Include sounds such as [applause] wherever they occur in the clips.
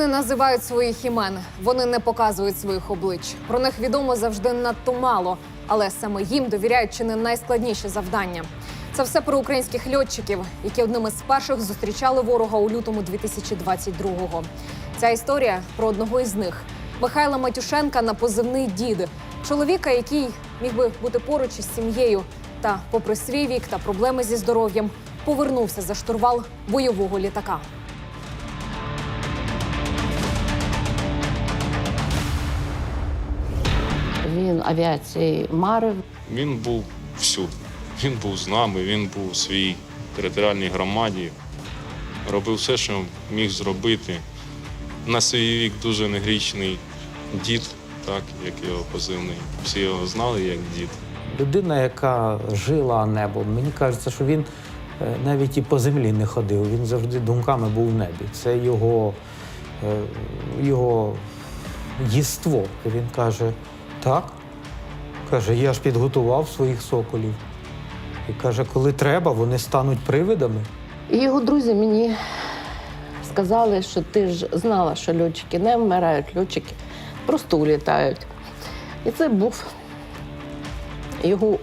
Не називають своїх імен, вони не показують своїх облич. Про них відомо завжди надто мало, але саме їм довіряють чи не найскладніші завдання. Це все про українських льотчиків, які одними з перших зустрічали ворога у лютому 2022-го. Ця історія про одного із них Михайла Матюшенка на позивний дід, чоловіка, який міг би бути поруч із сім'єю, та, попри свій вік та проблеми зі здоров'ям, повернувся за штурвал бойового літака. Він авіації марив. Він був всюди. Він був з нами, він був у своїй територіальній громаді, робив все, що міг зробити. На свій вік дуже негрічний дід, так, як його позивний. Всі його знали як дід. Людина, яка жила небом. Мені кажеться, що він е, навіть і по землі не ходив. Він завжди думками був в небі. Це його, е, його єство. Він каже: так. Каже, я ж підготував своїх соколів. І каже, коли треба, вони стануть привидами. І його друзі мені сказали, що ти ж знала, що льотчики не вмирають, льотчики просто улітають. І це був його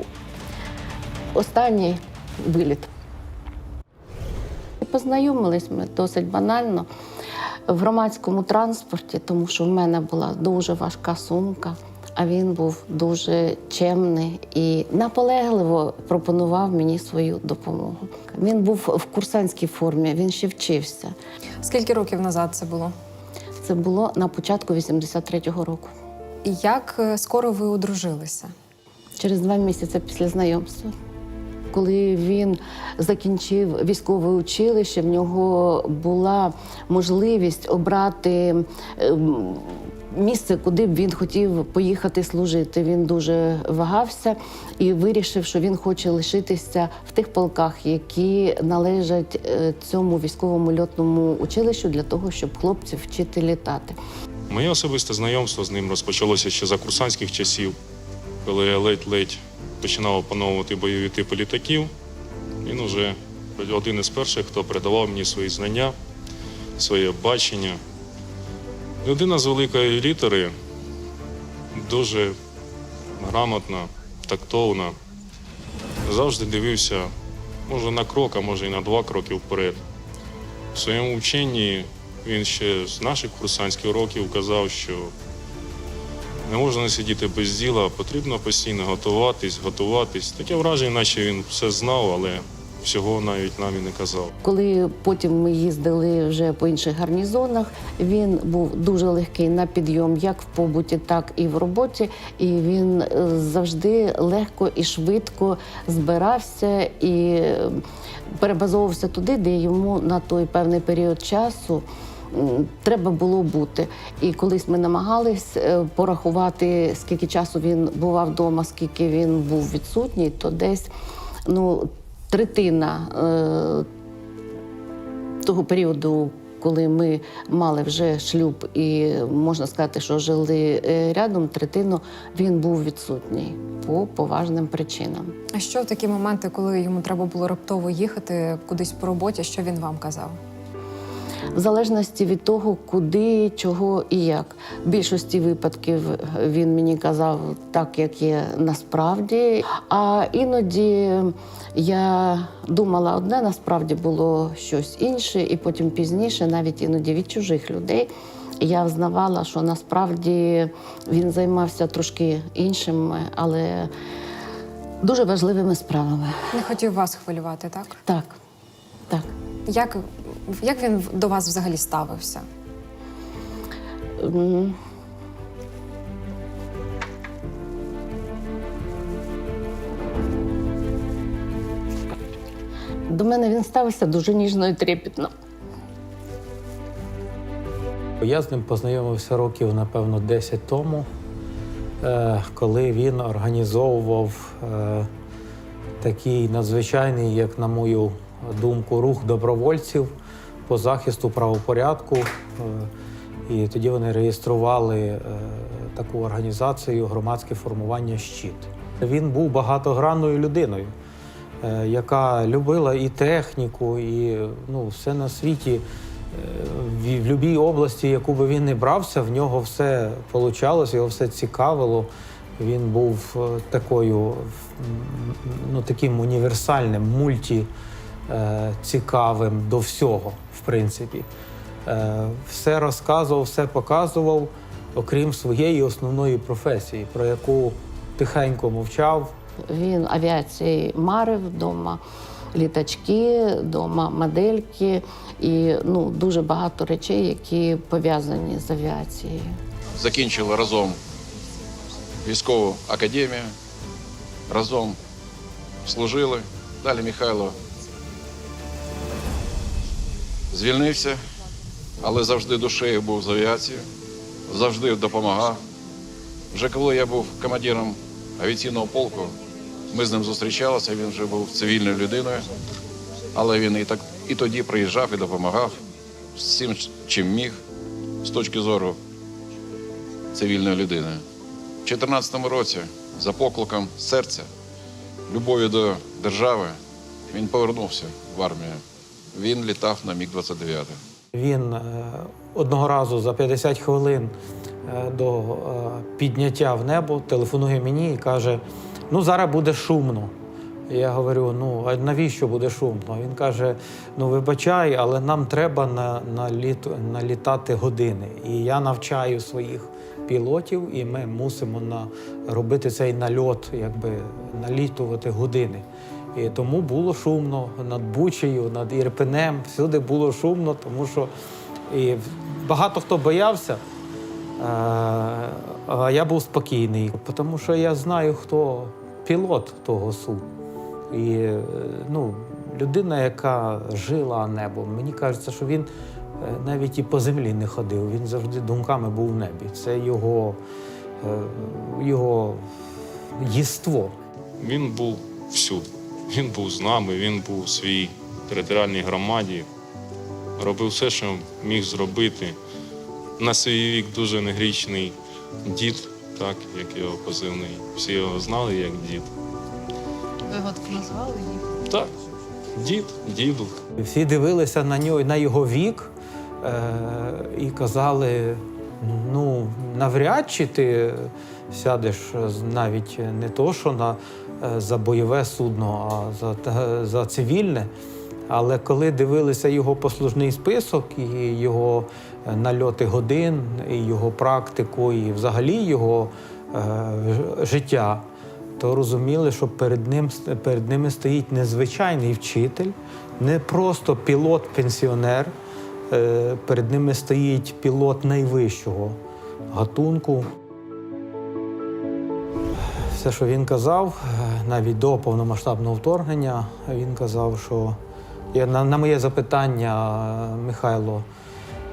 останній виліт. І Познайомились ми досить банально в громадському транспорті, тому що в мене була дуже важка сумка, а він був дуже чемний і наполегливо пропонував мені свою допомогу. Він був в курсантській формі, він ще вчився. Скільки років назад це було? Це було на початку 83-го року. І як е, скоро ви одружилися? Через два місяці після знайомства. Коли він закінчив військове училище, в нього була можливість обрати ем, місце, куди б він хотів поїхати служити. Він дуже вагався і вирішив, що він хоче лишитися в тих полках, які належать е, цьому військовому льотному училищу для того, щоб хлопців вчити літати. Моє особисте знайомство з ним розпочалося ще за курсантських часів, коли я ледь-ледь починав опановувати бойові типи літаків. Він уже один із перших, хто передавав мені свої знання, своє бачення. Людина з великої літери, дуже грамотна, тактовна. Завжди дивився, може, на крок, а може і на два кроки вперед. В своєму вченні він ще з наших курсантських років казав, що не можна сидіти без діла, потрібно постійно готуватись, готуватись. Таке враження, наче він все знав, але всього навіть нам і не казав. Коли потім ми їздили вже по інших гарнізонах, він був дуже легкий на підйом, як в побуті, так і в роботі. І він е, завжди легко і швидко збирався і е, перебазовувався туди, де йому на той певний період часу. Треба було бути. І колись ми намагались е, порахувати, скільки часу він бував вдома, скільки він був відсутній, то десь ну, третина е, того періоду, коли ми мали вже шлюб і можна сказати, що жили е, рядом, третину він був відсутній по поважним причинам. А що в такі моменти, коли йому треба було раптово їхати кудись по роботі, що він вам казав? В залежності від того, куди, чого і як. В більшості випадків він мені казав так, як є насправді. А іноді я думала одне, насправді було щось інше, і потім пізніше, навіть іноді від чужих людей. Я взнавала, що насправді він займався трошки іншими, але дуже важливими справами. Не хотів вас хвилювати, так? Так, так. Як, як він до вас взагалі ставився? До мене він ставився дуже ніжно і трепетно. Я з ним познайомився років, напевно, 10 тому, е, коли він організовував е, такий надзвичайний, як на мою думку, рух добровольців по захисту правопорядку. Е, І тоді вони реєстрували е, таку організацію громадське формування щит. Він був багатогранною людиною, е, яка любила і техніку, і ну, все на світі в будь-якій області, яку би він не брався, в нього все получалось, його все цікавило. Він був такою, ну, таким універсальним, мульті е, до всього, в принципі. Е, Все розказував, все показував, окрім своєї основної професії, про яку тихенько мовчав. Він авіації марив вдома, літачки, вдома модельки і ну, дуже багато речей, які пов'язані з авіацією. закінчили разом військову академію, разом служили. Далі Михайло звільнився, але завжди душею був з авіацією, завжди допомагав. Вже коли я був командиром авіаційного полку, ми з ним зустрічалися, він вже був цивільною людиною, але він і, так, і тоді приїжджав і допомагав всім, чим міг, з точки зору цивільної людини. У 2014 році, за покликом серця, любові до держави, він повернувся в армію. Він літав на Міг-29. Він е, одного разу за 50 хвилин е, до е, підняття в небо телефонує мені і каже: ну зараз буде шумно. Я говорю: ну а навіщо буде шумно? Він каже: ну вибачай, але нам треба на, на літ, налітати години. І я навчаю своїх пілотів, і ми мусимо на, робити цей нальот, якби налітувати години. І тому було шумно над Бучею, над Ірпенем. Всюди було шумно, тому що і багато хто боявся. е, А я був спокійний, тому що я знаю, хто пілот того Су. І е, ну, людина, яка жила небом, мені кажеться, що він е, навіть і по землі не ходив. Він завжди думками був в небі. Це його, його єство. Він був всюди. Він був з нами, він був у своїй територіальній громаді, робив все, що міг зробити. На свій вік дуже негрічний дід, так, як його позивний. Всі його знали як дід. Ви його так назвали їх? Так, дід, діду. Всі дивилися на нього на його вік е, і казали: ну, навряд чи ти сядеш навіть не то, що на, е, за бойове судно, а за, за цивільне. Але коли дивилися його послужний список і його е, нальоти годин, і його практику, і взагалі його е, життя, то розуміли, що перед, ним, перед ними стоїть незвичайний вчитель, не просто пілот-пенсіонер, е, перед ними стоїть пілот найвищого гатунку. Все, що він казав, е, навіть до повномасштабного вторгнення, він казав, що на, на моє запитання, е, Михайло,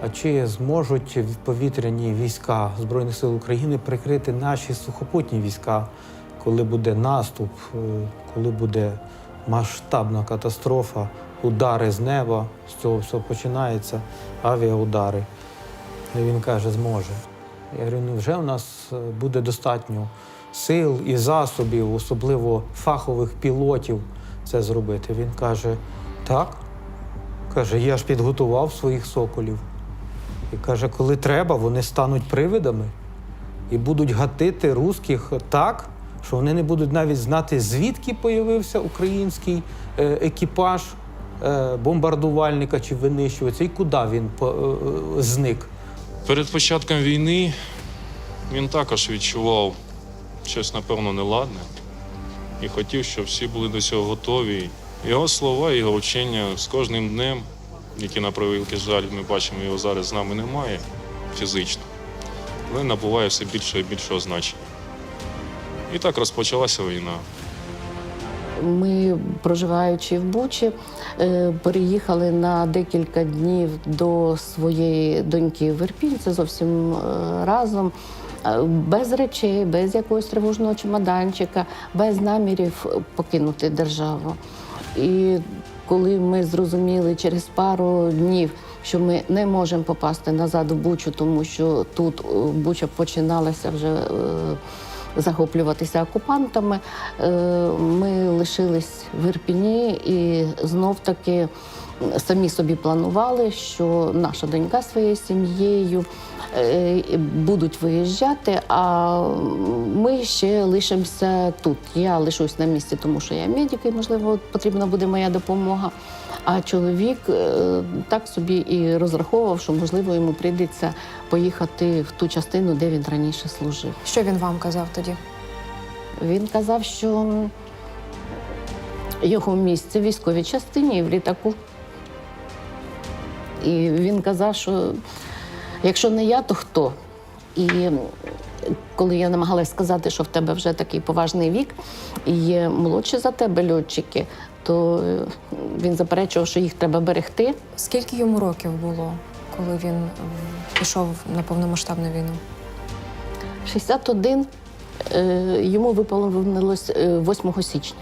а чи зможуть повітряні війська Збройних сил України прикрити наші сухопутні війська, коли буде наступ, е, коли буде масштабна катастрофа, удари з неба, з цього все починається, авіаудари. І він каже, зможе. Я говорю, ну вже у нас е, буде достатньо сил і засобів, особливо фахових пілотів, це зробити. Він каже, так. Каже, я ж підготував своїх соколів. І каже, коли треба, вони стануть привидами і будуть гатити русських так, що вони не будуть навіть знати, звідки появився український е, екіпаж е, бомбардувальника чи винищувача, і куди він е, зник. Перед початком війни він також відчував щось, напевно, неладне і хотів, щоб всі були до цього готові. Його слова, його вчення з кожним днем, які на превеликий жаль, ми бачимо, його зараз з нами немає фізично, але набуває все більше і більшого значення. І так розпочалася війна. Ми, проживаючи в Бучі, е, переїхали на декілька днів до своєї доньки в Ірпінь. Зовсім е, разом. Е, Без речей, без якогось тривожного чемоданчика, без намірів покинути державу. І коли ми зрозуміли через пару днів, що ми не можемо попасти назад в Бучу, тому що тут е, Буча починалася вже. е, захоплюватися окупантами. Ми лишились в Ірпіні і знов таки самі собі планували, що наша донька своєю сім'єю е, будуть виїжджати, а ми ще лишимося тут. Я лишусь на місці, тому що я медик, і, можливо, потрібна буде моя допомога. А чоловік е, так собі і розраховував, що можливо йому прийдеться поїхати в ту частину, де він раніше служив. Що він вам казав тоді? Він казав, що його місце в військовій частині в літаку. І він казав, що якщо не я, то хто? І коли я намагалась сказати, що в тебе вже такий поважний вік і є молодші за тебе льотчики, то е, він заперечував, що їх треба берегти. Скільки йому років було, коли він пішов на повномасштабну війну? 61 е, йому виповнилось е, 8 січня.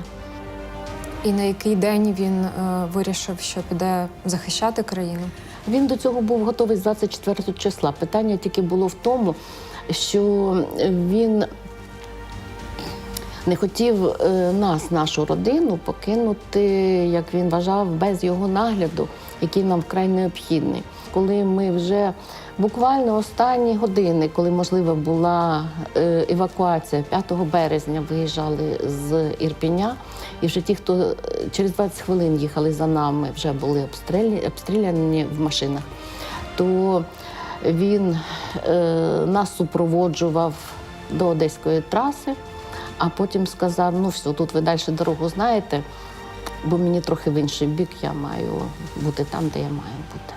І на який день він е, вирішив, що піде захищати країну? Він до цього був готовий з 24 числа. Питання тільки було в тому, що він не хотів е, нас, нашу родину, покинути, як він вважав, без його нагляду, який нам вкрай необхідний. Коли ми вже буквально останні години, коли можлива була е, евакуація, 5 березня виїжджали з Ірпіня, і вже ті, хто е, через 20 хвилин їхали за нами, вже були обстріляні, в машинах, то він е, нас супроводжував до одеської траси, а потім сказав: ну все, тут ви далі дорогу знаєте, бо мені трохи в інший бік я маю бути там, де я маю бути.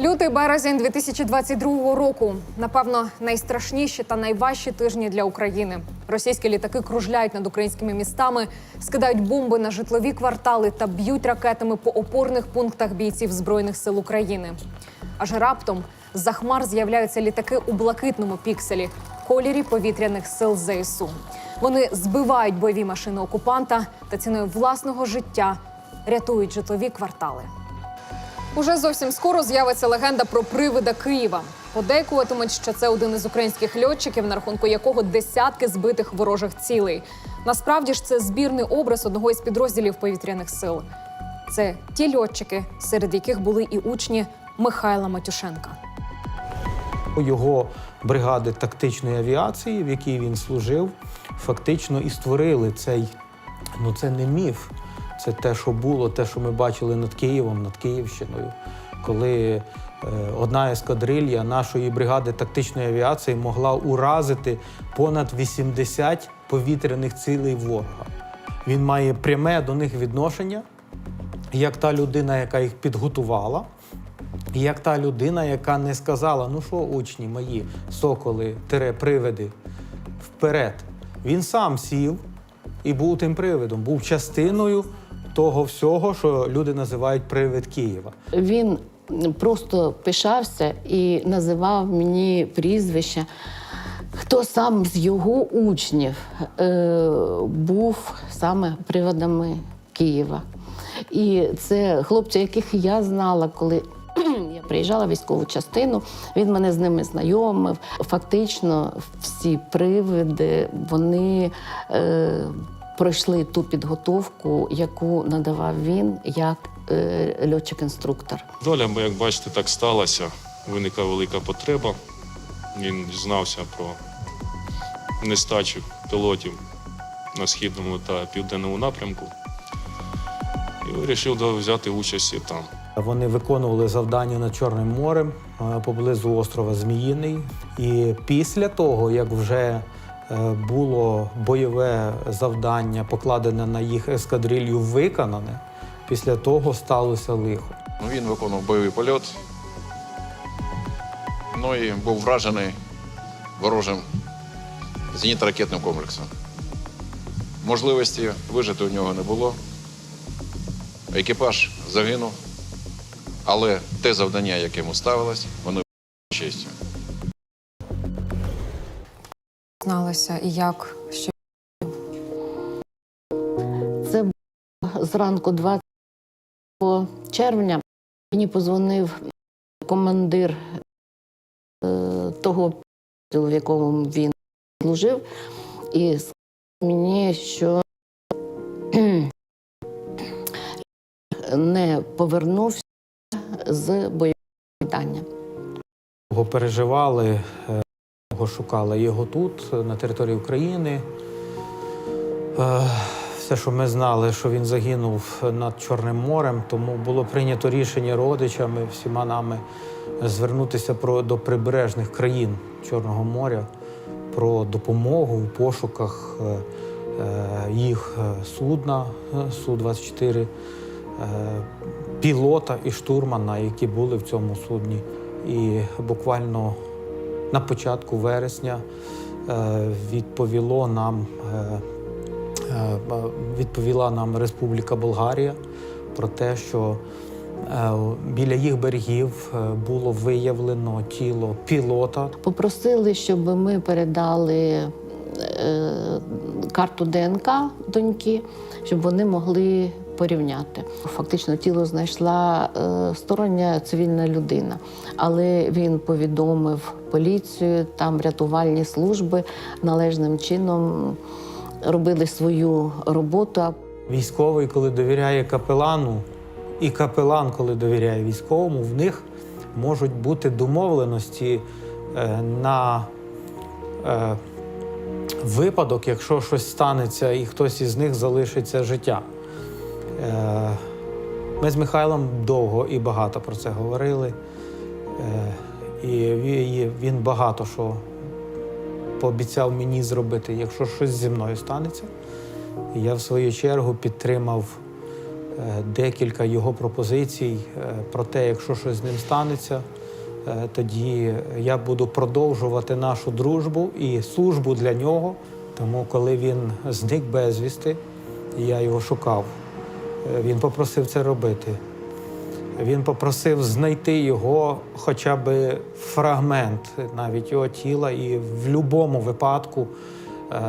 Лютий березень 2022 року. Напевно, найстрашніші та найважчі тижні для України. Російські літаки кружляють над українськими містами, скидають бомби на житлові квартали та б'ють ракетами по опорних пунктах бійців збройних сил України. Аж раптом за хмар з'являються літаки у блакитному пікселі, кольорі повітряних сил ЗСУ. Вони збивають бойові машини окупанта та ціною власного життя рятують житлові квартали. Уже зовсім скоро з'явиться легенда про привида Києва. Подейкуватимуть, що це один із українських льотчиків, на рахунку якого десятки збитих ворожих цілей. Насправді ж це збірний образ одного із підрозділів повітряних сил. Це ті льотчики, серед яких були і учні Михайла Матюшенка. Його бригади тактичної авіації, в якій він служив, фактично і створили цей. Ну це не міф, це те, що було, те, що ми бачили над Києвом, над Київщиною, коли е, одна ескадрилья нашої бригади тактичної авіації могла уразити понад 80 повітряних цілей ворога. Він має пряме до них відношення, як та людина, яка їх підготувала. Як та людина, яка не сказала, ну що, учні мої, соколи, тире, привиди, вперед. Він сам сів і був тим привидом, був частиною того всього, що люди називають привид Києва. Він просто пишався і називав мені прізвища. Хто сам з його учнів е, був саме приводами Києва. І це хлопці, яких я знала, коли приїжджала в військову частину, він мене з ними знайомив. Фактично, всі привиди вони е, пройшли ту підготовку, яку надавав він як е, льотчик-інструктор. Доля, бо як бачите, так сталося. Виникла велика потреба. Він дізнався про нестачу пілотів на східному та південному напрямку і вирішив взяти участь і там. Вони виконували завдання над Чорним морем е, поблизу острова Зміїний. І після того, як вже е, було бойове завдання, покладене на їх ескадрилью, виконане, після того сталося лихо. Ну, він виконував бойовий польот. Ну і був вражений ворожим зенітно-ракетним комплексом. Можливості вижити у нього не було. Екіпаж загинув, але те завдання, яке йому ставилось, воно честю. Зналися і як що Це було зранку 20 червня. Мені позвонив командир е, того підрозділу, в якому він служив, і сказав мені, що [clears throat] не повернувся з бойового завдання. Його переживали, е, його шукали його тут, на території України. Е, Все, що ми знали, що він загинув над Чорним морем, тому було прийнято рішення родичами, всіма нами звернутися про, до прибережних країн Чорного моря про допомогу у пошуках е, їх судна е, Су-24, е, пілота і штурмана, які були в цьому судні. І буквально на початку вересня е, відповіло нам, е, е, відповіла нам Республіка Болгарія про те, що біля їх берегів було виявлено тіло пілота. Попросили, щоб ми передали карту ДНК доньки, щоб вони могли порівняти. Фактично тіло знайшла е, стороння цивільна людина, але він повідомив поліцію, там рятувальні служби належним чином робили свою роботу. Військовий, коли довіряє капелану, і капелан, коли довіряє військовому, в них можуть бути домовленості е, на е, випадок, якщо щось станеться і хтось із них залишиться життя. Е, Ми з Михайлом довго і багато про це говорили. Е, І він багато що пообіцяв мені зробити, якщо щось зі мною станеться. Я в свою чергу підтримав е, декілька його пропозицій про те, якщо щось з ним станеться, тоді я буду продовжувати нашу дружбу і службу для нього. Тому, коли він зник безвісти, я його шукав, він попросив це робити. Він попросив знайти його хоча б фрагмент навіть його тіла, і в будь-якому випадку, е,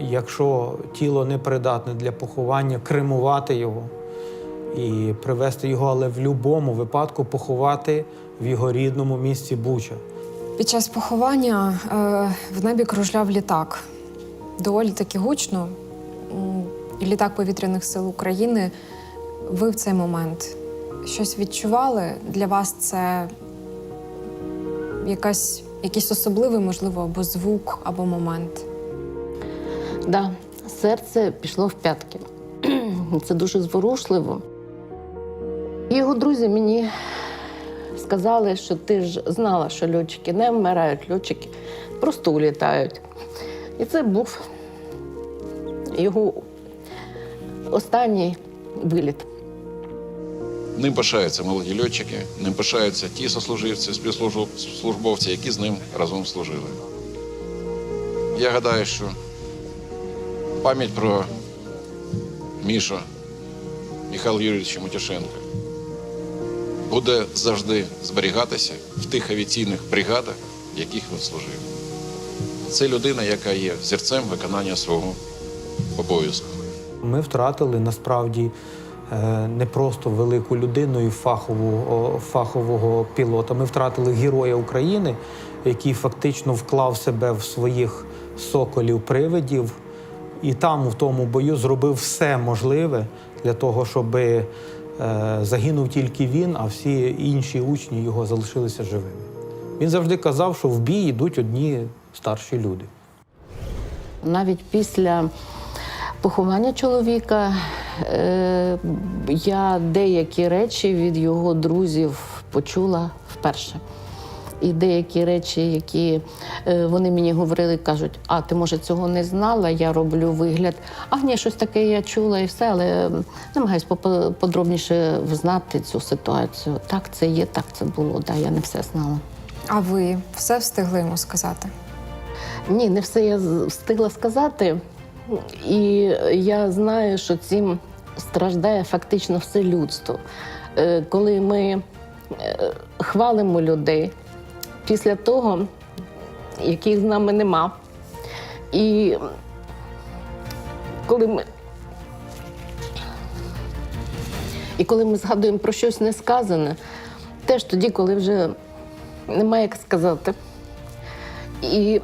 якщо тіло не придатне для поховання, кремувати його і привезти його, але в будь-якому випадку поховати в його рідному місті Буча. Під час поховання е, в небі кружляв літак. Доволі таки гучно. Літак повітряних сил України. Ви в цей момент щось відчували? Для вас це якась, якийсь особливий, можливо, або звук, або момент. Да, серце пішло в п'ятки. [clears throat] Це дуже зворушливо. Його друзі мені сказали, що ти ж знала, що льотчики не вмирають, льотчики просто улітають. І це був його останній виліт. Ним пишаються молоді льотчики, ним пишаються ті сослуживці, співслужбовці, які з ним разом служили. Я гадаю, що пам'ять про Мішу Михайла Юрійовича Матюшенка буде завжди зберігатися в тих авіаційних бригадах, в яких він служив. Це людина, яка є зірцем виконання свого обов'язку. Ми втратили насправді е, не просто велику людину і фахову, фахового пілота. Ми втратили героя України, який фактично вклав себе в своїх соколів-привидів, і там, в тому бою, зробив все можливе для того, щоб е, загинув тільки він, а всі інші учні його залишилися живими. Він завжди казав, що в бій йдуть одні старші люди. Навіть після поховання чоловіка е, я деякі речі від його друзів почула вперше. І деякі речі, які е, вони мені говорили, кажуть: а ти може цього не знала? Я роблю вигляд. А ні, щось таке я чула і все, але намагаюсь подробніше взнати цю ситуацію. Так, це є, так це було. Да, я не все знала. А ви все встигли йому сказати? Ні, не все я встигла сказати. І я знаю, що цим страждає фактично все людство. Е, Коли ми е, хвалимо людей після того, яких з нами нема. І коли ми. І коли ми згадуємо про щось несказане, теж тоді, коли вже немає як сказати. І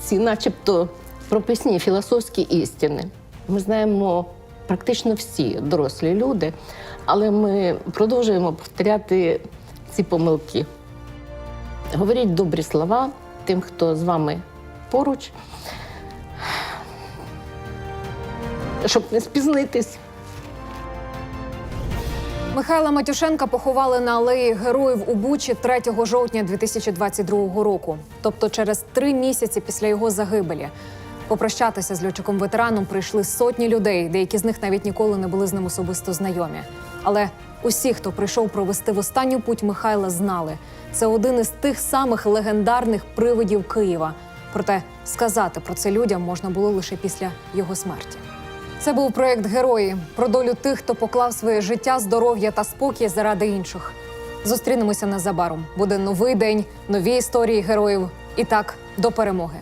ці, начебто, прописні філософські істини. Ми знаємо практично всі дорослі люди, але ми продовжуємо повторяти ці помилки. Говоріть добрі слова тим, хто з вами поруч, щоб не спізнитись. Михайла Матюшенка поховали на алеї героїв у Бучі 3 жовтня 2022 року, тобто через три місяці після його загибелі. Попрощатися з льотчиком ветераном прийшли сотні людей, деякі з них навіть ніколи не були з ним особисто знайомі. Але усі, хто прийшов провести в останню путь Михайла, знали це один із тих самих легендарних привидів Києва. Проте сказати про це людям можна було лише після його смерті. Це був проект Герої про долю тих, хто поклав своє життя, здоров'я та спокій заради інших. Зустрінемося незабаром. Буде новий день, нові історії героїв. І так, до перемоги.